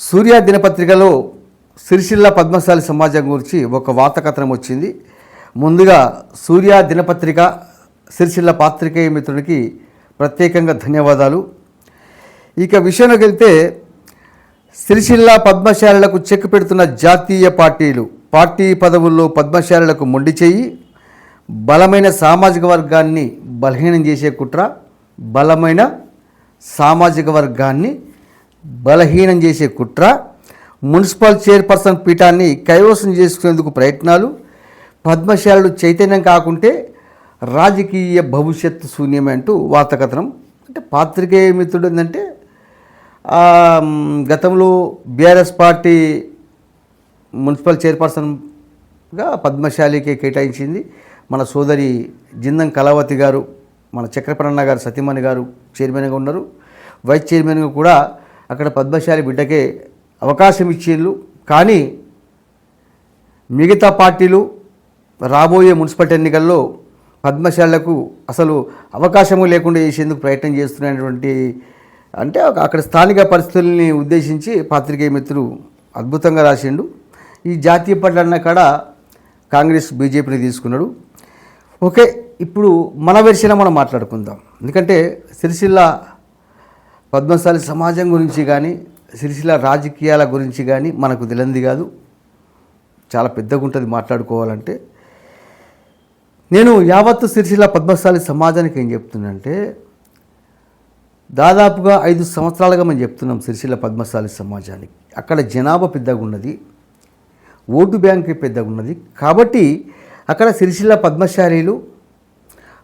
సూర్య దినపత్రికలో సిరిసిల్ల పద్మశాలి సమాజం గురించి ఒక వార్త కథనం వచ్చింది. ముందుగా సూర్య దినపత్రిక సిరిసిల్ల పాత్రికేయ మిత్రుడికి ప్రత్యేకంగా ధన్యవాదాలు. ఇక విషయంలోకి వెళ్తే సిరిసిల్ల పద్మశాలలకు చెక్ పెడుతున్న జాతీయ పార్టీలు పార్టీ పదవుల్లో పద్మశాలలకు మొండి చేయి బలమైన సామాజిక వర్గాన్ని బలహీనం చేసే కుట్ర బలమైన సామాజిక వర్గాన్ని బలహీనం చేసే కుట్ర మున్సిపల్ చైర్పర్సన్ పీఠాన్ని కైవసం చేసుకునేందుకు ప్రయత్నాలు పద్మశాలుడు చైతన్యం కాకుంటే రాజకీయ భవిష్యత్తు శూన్యమే అంటూ వార్తకథనం. అంటే పాత్రికేయ మిత్రుడు ఏంటంటే గతంలో బీఆర్ఎస్ పార్టీ మున్సిపల్ చైర్పర్సన్గా పద్మశాలికి కేటాయించింది. మన సోదరి జిందం కళావతి గారు మన చక్రపరణ గారు సతీమణి గారు చైర్మన్గా ఉన్నారు. వైస్ చైర్మన్గా కూడా అక్కడ పద్మశాలి బిడ్డకే అవకాశం ఇచ్చిండ్రు కానీ మిగతా పార్టీలు రాబోయే మున్సిపల్ ఎన్నికల్లో పద్మశాలకు అసలు అవకాశము లేకుండా చేసేందుకు ప్రయత్నం చేస్తున్నటువంటి అంటే అక్కడ స్థానిక పరిస్థితుల్ని ఉద్దేశించి పాత్రికేయ మిత్రుడు అద్భుతంగా రాసిండు. ఈ జాతీయ పట్ల కాడ కాంగ్రెస్ బీజేపీని తీసుకున్నాడు. ఓకే ఇప్పుడు మన వెర్షన మనం మాట్లాడుకుందాం. ఎందుకంటే సిరిసిల్ల పద్మశాలి సమాజం గురించి కానీ సిరిసిల రాజకీయాల గురించి కానీ మనకు తెలియంది కాదు. చాలా పెద్దగా ఉంటుంది మాట్లాడుకోవాలంటే. నేను యావత్తు సిరిసిల పద్మశాలి సమాజానికి ఏం చెప్తున్నానంటే దాదాపుగా ఐదు సంవత్సరాలుగా మేము చెప్తున్నాం సిరిసిల పద్మశాలి సమాజానికి. అక్కడ జనాభా పెద్దగా ఉన్నది ఓటు బ్యాంక్ పెద్దగా ఉన్నది. కాబట్టి అక్కడ సిరిసిల్ల పద్మశాలీలు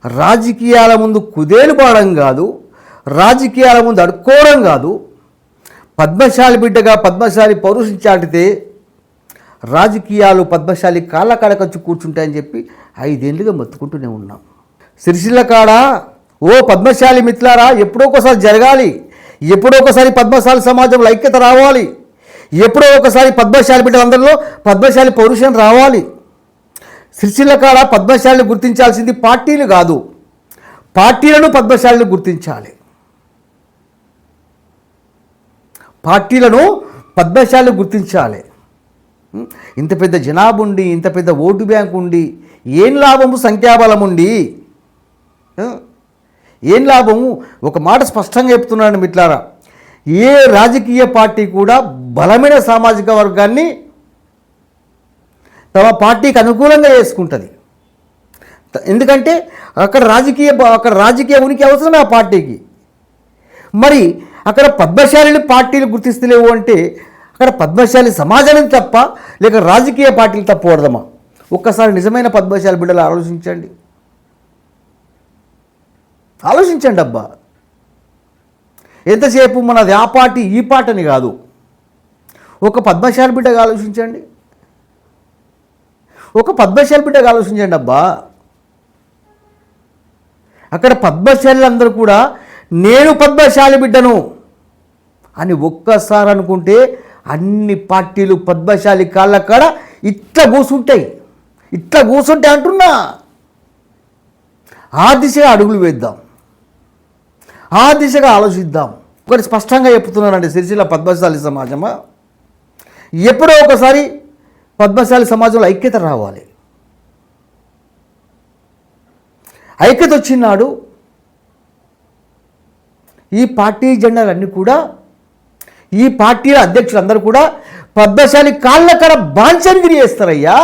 రాజకీయాల ముందు కుదేలు పాడడం కాదు రాజకీయాల ముందు అడుక్కోవడం కాదు. పద్మశాలి బిడ్డగా పద్మశాలి పౌరుషం చాటితే రాజకీయాలు పద్మశాలి కాళ్ళ కాడకొచ్చి కూర్చుంటాయని చెప్పి ఐదేళ్ళుగా మొత్తుకుంటూనే ఉన్నాం. సిరిసిల్ల కాడ ఓ పద్మశాలి మిత్లారా ఎప్పుడో ఒకసారి జరగాలి. ఎప్పుడో ఒకసారి పద్మశాలి సమాజంలో ఐక్యత రావాలి. ఎప్పుడో ఒకసారి పద్మశాలి బిడ్డలందరిలో పద్మశాలి పౌరుషం రావాలి. సిరిసిల్ల కాడ పద్మశాలిని గుర్తించాల్సింది పార్టీలు కాదు. పార్టీలను పద్మశాలిని గుర్తించాలి. పార్టీలను పద్మశాలు గుర్తించాలి. ఇంత పెద్ద జనాభా ఉండి ఇంత పెద్ద ఓటు బ్యాంక్ ఉండి ఏం లాభము సంఖ్యాబలం ఉండి ఏం లాభము? ఒక మాట స్పష్టంగా చెప్తున్నాను మిట్లారా ఏ రాజకీయ పార్టీ కూడా బలమైన సామాజిక వర్గాన్ని తమ పార్టీకి అనుకూలంగా చేసుకుంటుంది. ఎందుకంటే అక్కడ రాజకీయ బ- అక్కడ రాజకీయ ఉనికి అవసరమే ఆ పార్టీకి. మరి అక్కడ పద్మశాలిని పార్టీలు గుర్తిస్తలేవు అంటే అక్కడ పద్మశాలి సమాజానికి తప్ప లేక రాజకీయ పార్టీలు తప్పకూడదమా ఒక్కసారి నిజమైన పద్మశాలి బిడ్డలు ఆలోచించండి. ఆలోచించండి అబ్బా. ఎంతసేపు మనది ఆ పార్టీ ఈ పార్టీని కాదు. ఒక పద్మశాలి బిడ్డగా ఆలోచించండి. ఒక పద్మశాలి బిడ్డగా ఆలోచించండి అబ్బా. అక్కడ పద్మశాలి అందరూ కూడా నేను పద్మశాలి బిడ్డను అని ఒక్కసారి అనుకుంటే అన్ని పార్టీలు పద్మశాలి కాళ్ళ కాడ ఇట్లా కూసుంటాయి. ఇట్లా కూసుంటాయి అంటున్నా. ఆ దిశగా అడుగులు వేద్దాం. ఆ దిశగా ఆలోచిద్దాం. ఒకటి స్పష్టంగా చెప్తున్నానండి సిరిసిల్ల పద్మశాలి సమాజమా? ఎప్పుడో ఒకసారి పద్మశాలి సమాజంలో ఐక్యత రావాలి. ఐక్యత వచ్చినాడు ఈ పార్టీ జెండాలన్నీ కూడా ఈ పార్టీల అధ్యక్షులందరూ కూడా పద్మశాలి కాళ్ళకర కడ చేస్తారయ్యా.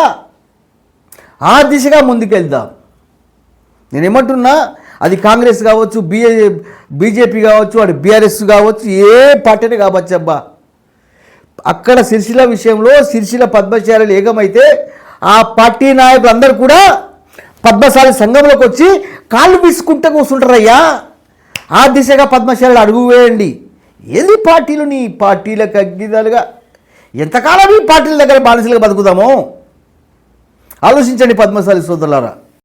ఆ దిశగా ముందుకెళ్దాం. నేనేమంటున్నా అది కాంగ్రెస్ కావచ్చు బిఏ బీజేపీ కావచ్చు అటు బీఆర్ఎస్ కావచ్చు ఏ పార్టీని కావచ్చు అబ్బా అక్కడ సిరిసిల విషయంలో సిరిసిల పద్మశాలలు ఏకమైతే ఆ పార్టీ నాయకులందరూ కూడా పద్మశాలి సంఘంలోకి వచ్చి కాళ్ళు తీసుకుంటే కూర్చుంటారయ్యా. ఆ దిశగా పద్మశాలి అడుగు వేయండి. ఏది పార్టీలు? నీ పార్టీలకు అగ్గిదాలుగా. ఎంతకాలం ఈ పార్టీల దగ్గర బానిసలుగా బతుకుదామో? ఆలోచించండి పద్మశాలి సోదరులారా.